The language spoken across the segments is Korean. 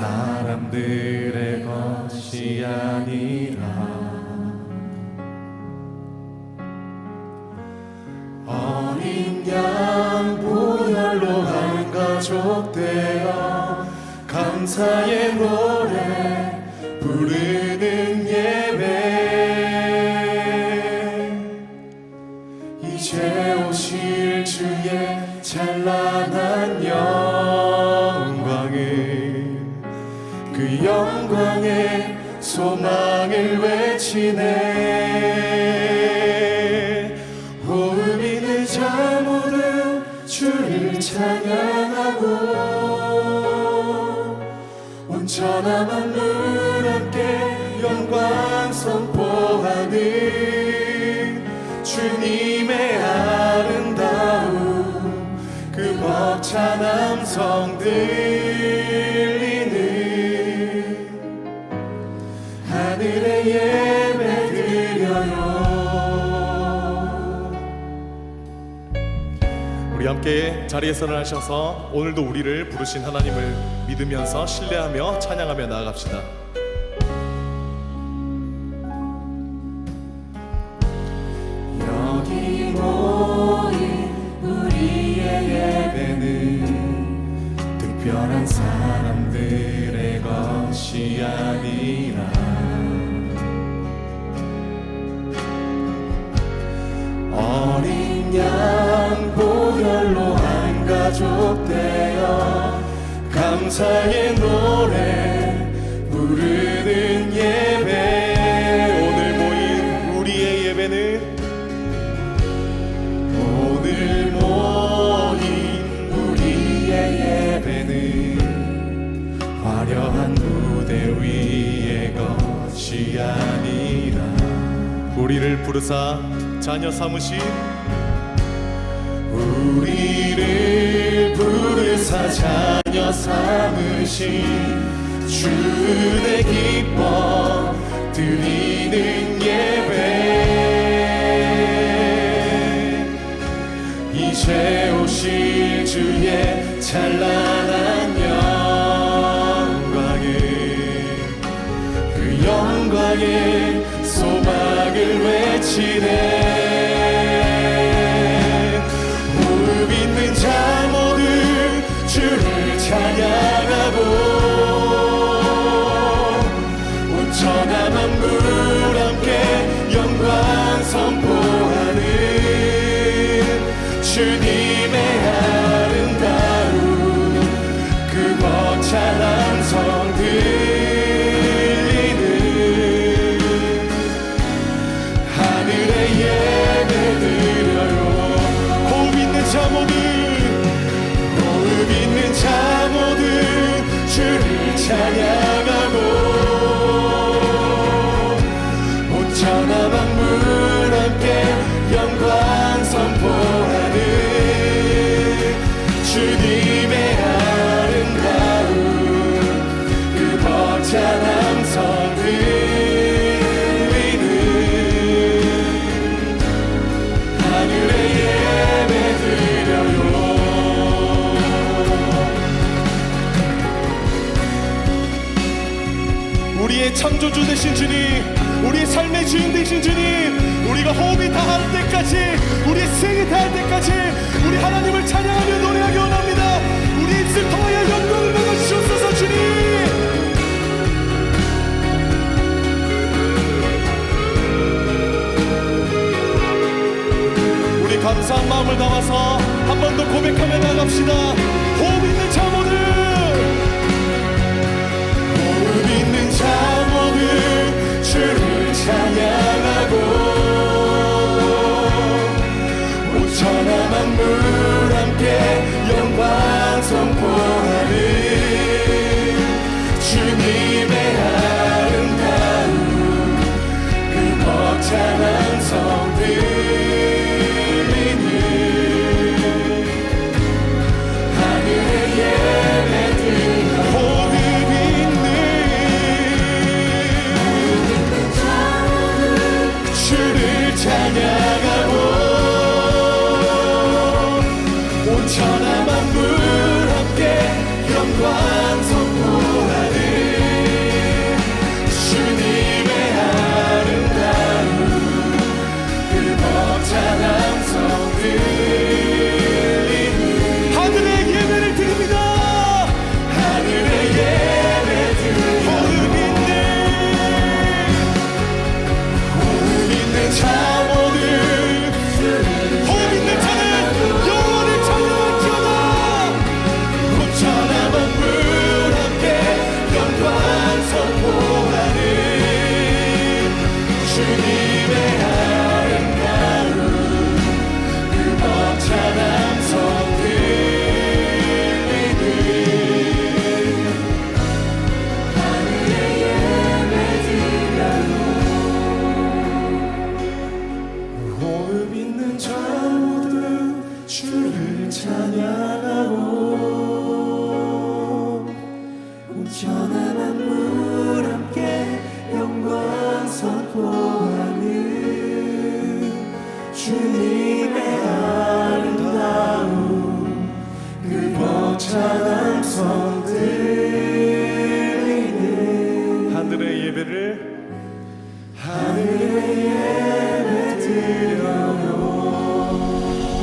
사람들의 것이 아니라 어린 양 보혈로 한 가족 되어 감사의 노래 부르는 예배. 이제 오실 주의 찬란한 그 영광의 소망을 외치네. 호흡이 늦자 모두 주를 찬양하고 온전한 만물 함께 영광 선포하는 주님의 아름다움 그 벅찬 함성 들 함께 자리에서 일어나셔서 오늘도 우리를 부르신 하나님을 믿으면서 신뢰하며 찬양하며 나아갑시다. 여기 모인 우리의 예배는 특별한 사람들의 것이 아니라 어린 양 한 가족 되어 감사의 노래 부르는 예배. 오늘 모인 우리의 예배는 오늘 모인 우리의 예배는 화려한 무대 위의 것이 아니라 우리를 부르사 자녀 삼으신 우리를 자녀 삼으신 주의 기뻐 드리는 예배. 이제 오실 주의 찬란한 영광을 그 영광의 소망을 외치네 우리의 창조주 되신 주님 우리의 삶의 주인 되신 주님 우리가 호흡이 다할 때까지 우리의 생이 다할 때까지 우리 하나님을 찬양하며 노래하기 원합니다. 우리 입술 통하여 영광을 먹어주시옵소서 주님. 감사한 마음을 담아서 한 번 더 고백하며 나갑시다. 호흡 있는 자 찬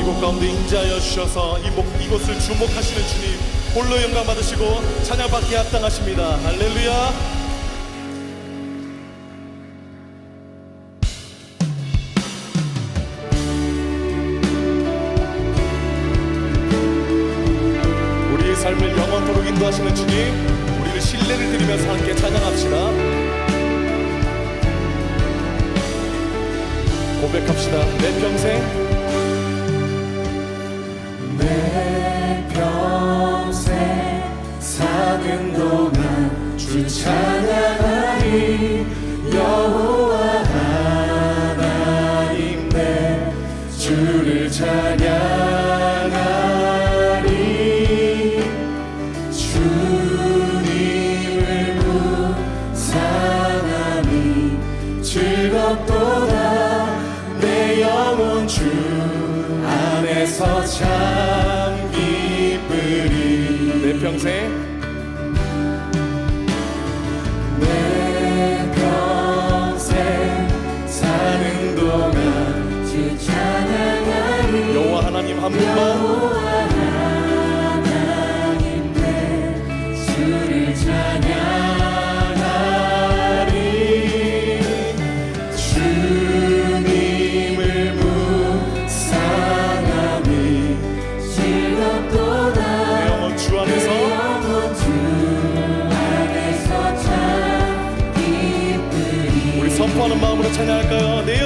이곳 가운데 인자하여 주셔서 이곳, 이곳을 주목하시는 주님 홀로 영광 받으시고 찬양받기에 합당하십니다. 할렐루야. 삶을 영원토록 인도하시는 주님 우리를 신뢰를 드리면서 함께 고백합시다. 내 평생. 내 평생 사는 동안 주 찬양하리. 여호와 하나님 내 주를 찬양 선포하는 마음으로 찬양할까요? 내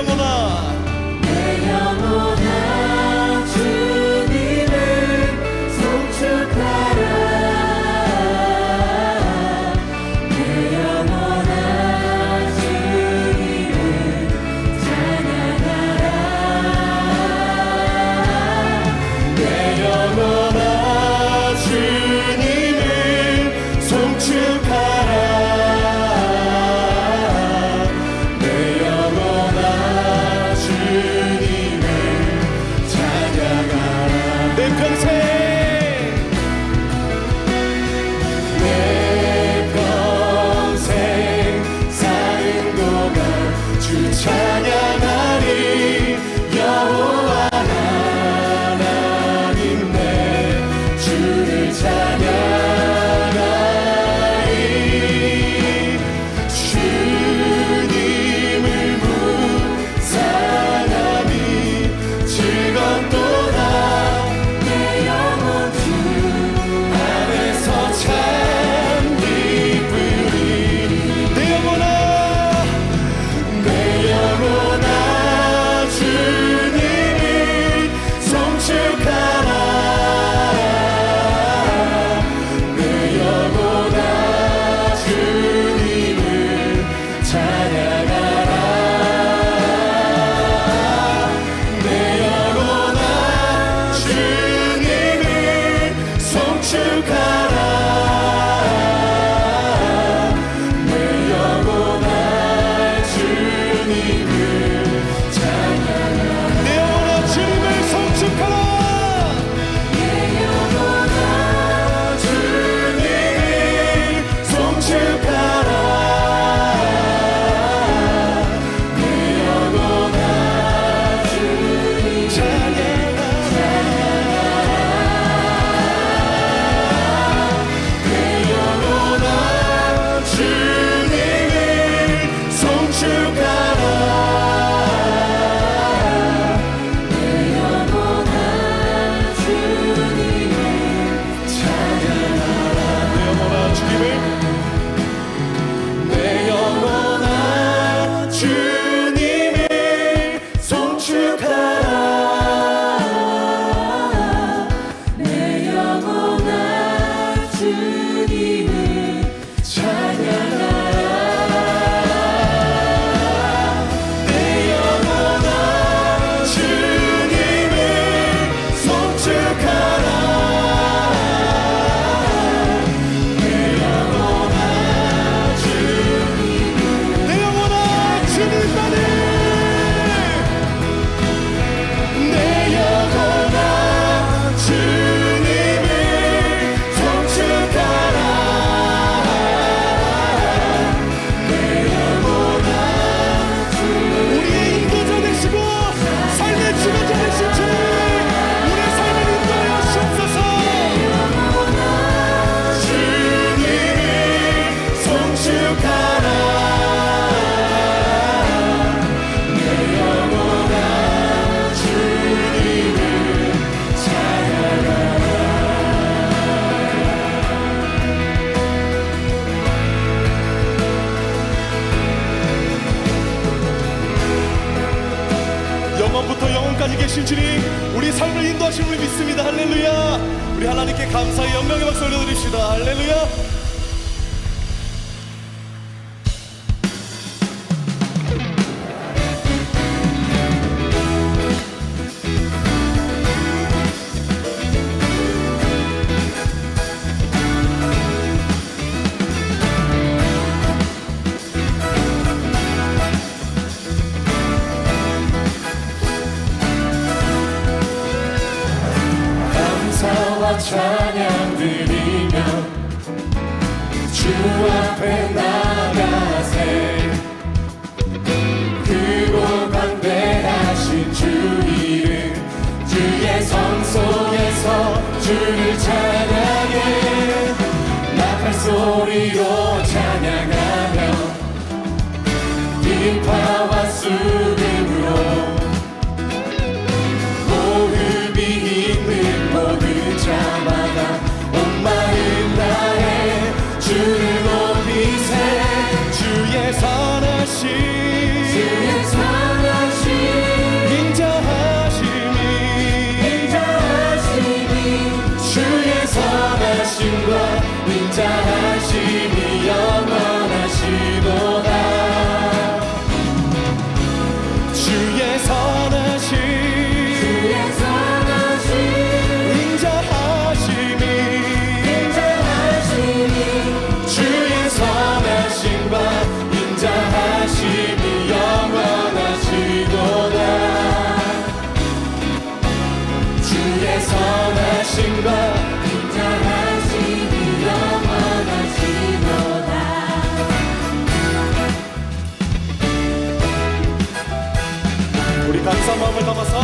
우리 감사한 마음을 담아서.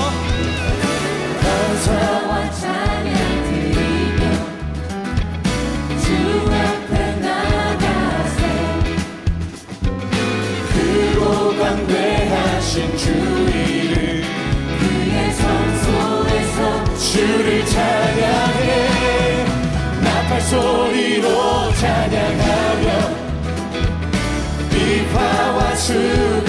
감사와 찬양 드리며 주 앞에 나가세 그로 강대하신 주의를 그의 성소에서 주를 찬양해. 나팔 소리로 찬양하며 비파와 주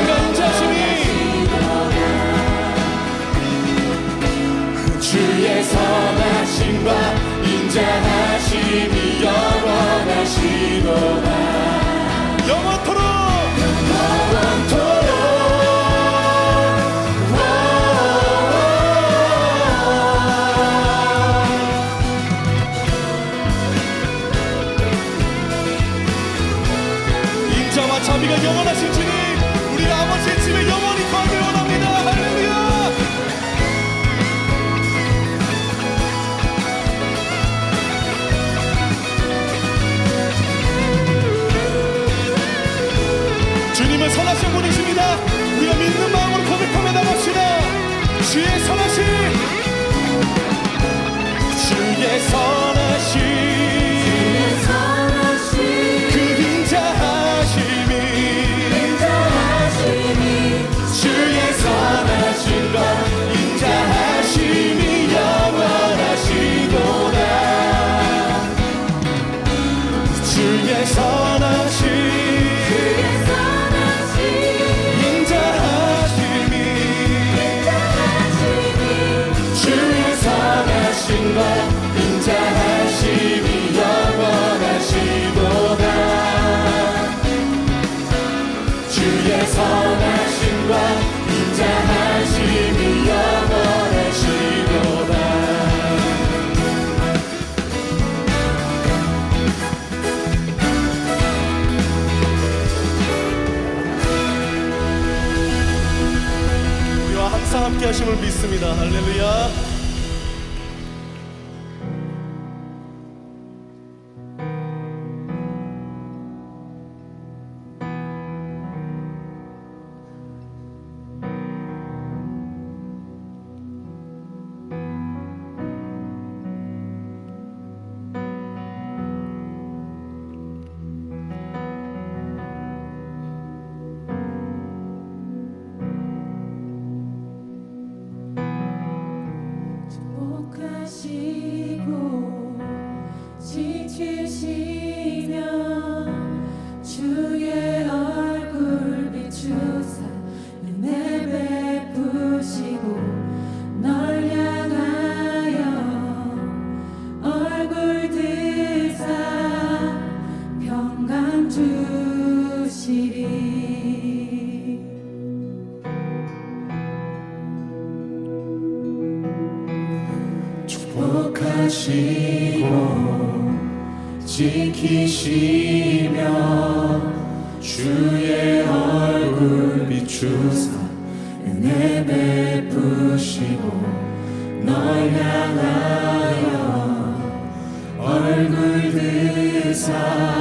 주가 인자심이. 그 주의 선하심과 인자하심이 영원하시도다. 주의 선하신 주의 선하신 인자하심이 인자하심이 주의 선하신 것. 것임을 믿습니다. 할렐루야. 축복하시고 지키시며 주의 얼굴 비추사 은혜 베푸시고 널 향하여 얼굴 드사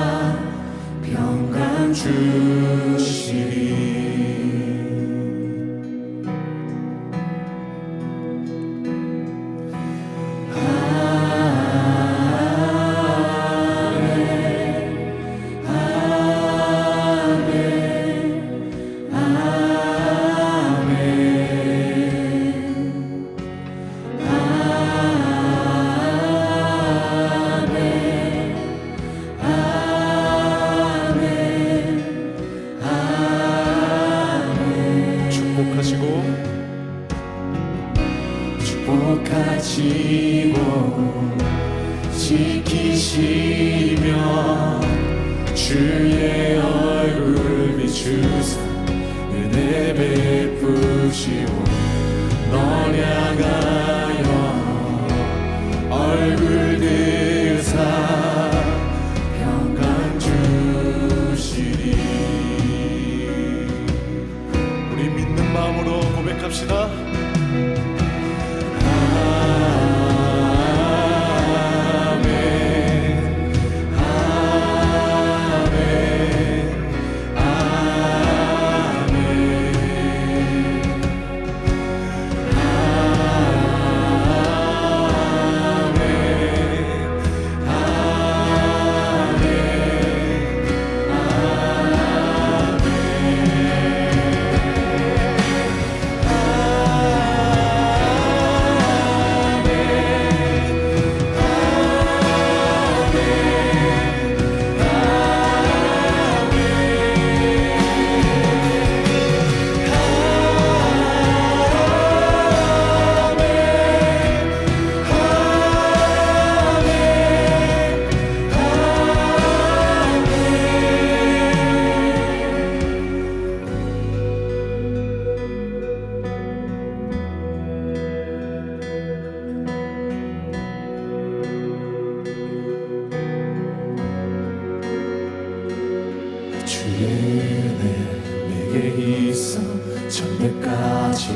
천대까지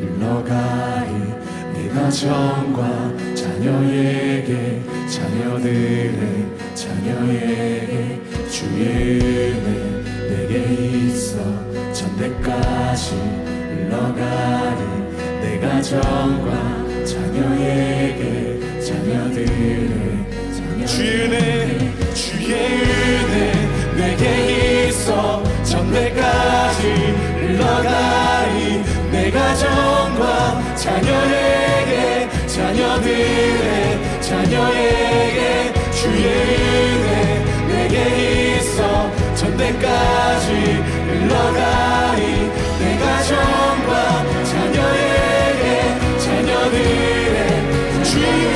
흘러가리. 내 가정과 자녀에게 자녀들의 자녀에게 주의 은혜 내게 있어 천대까지 흘러가리. 내 가정과 자녀에게 자녀들의 자녀 주의 은혜 주의 은혜 자녀에게 자녀들의 자녀에게 주의 은혜 내게 있어 전대까지 흘러가리. 내 가정과 자녀에게 자녀들의 주의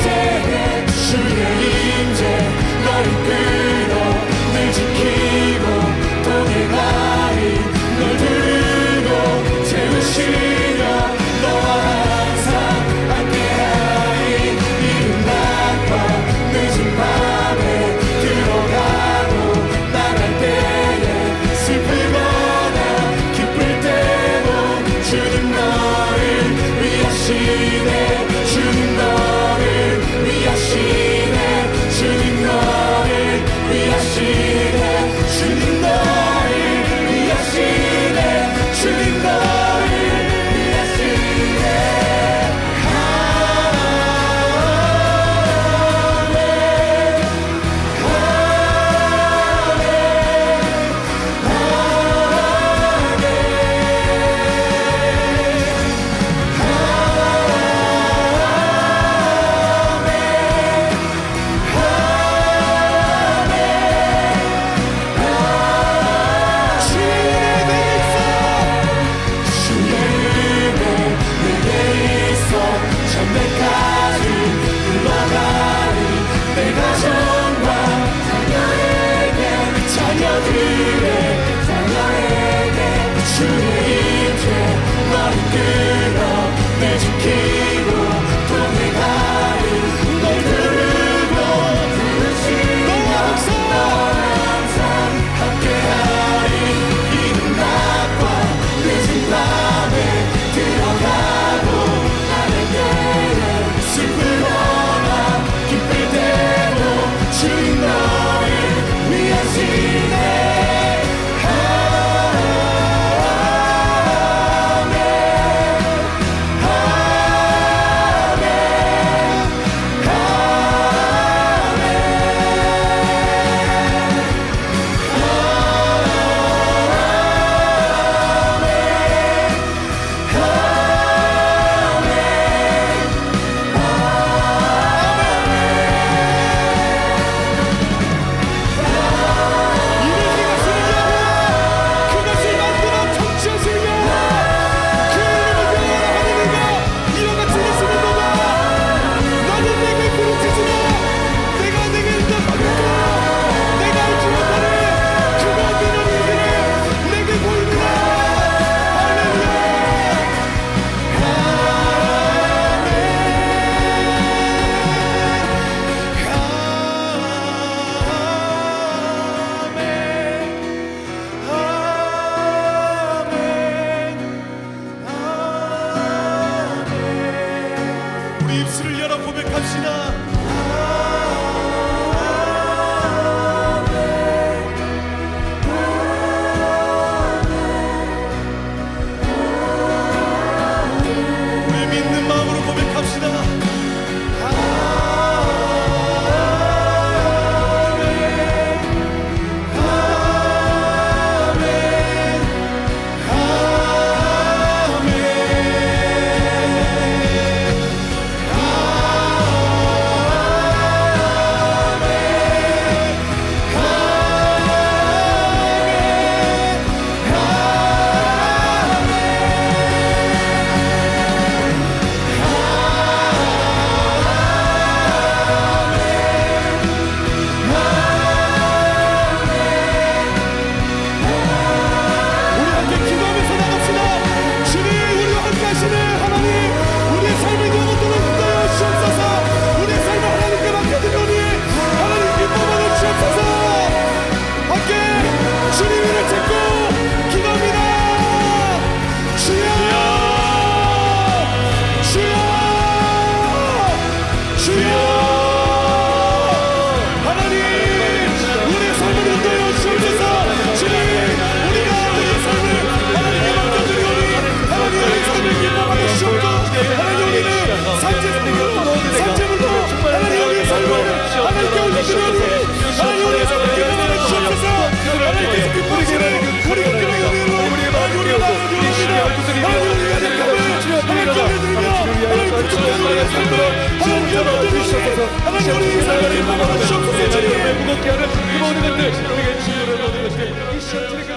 주님의 삶으로 하나님 여러분 주시옵소서 하나님 우리 이사가를 인도하시옵소서 주님의 무겁게 하는 모든 것들 우리의 지혜를 모든 것들 이 시험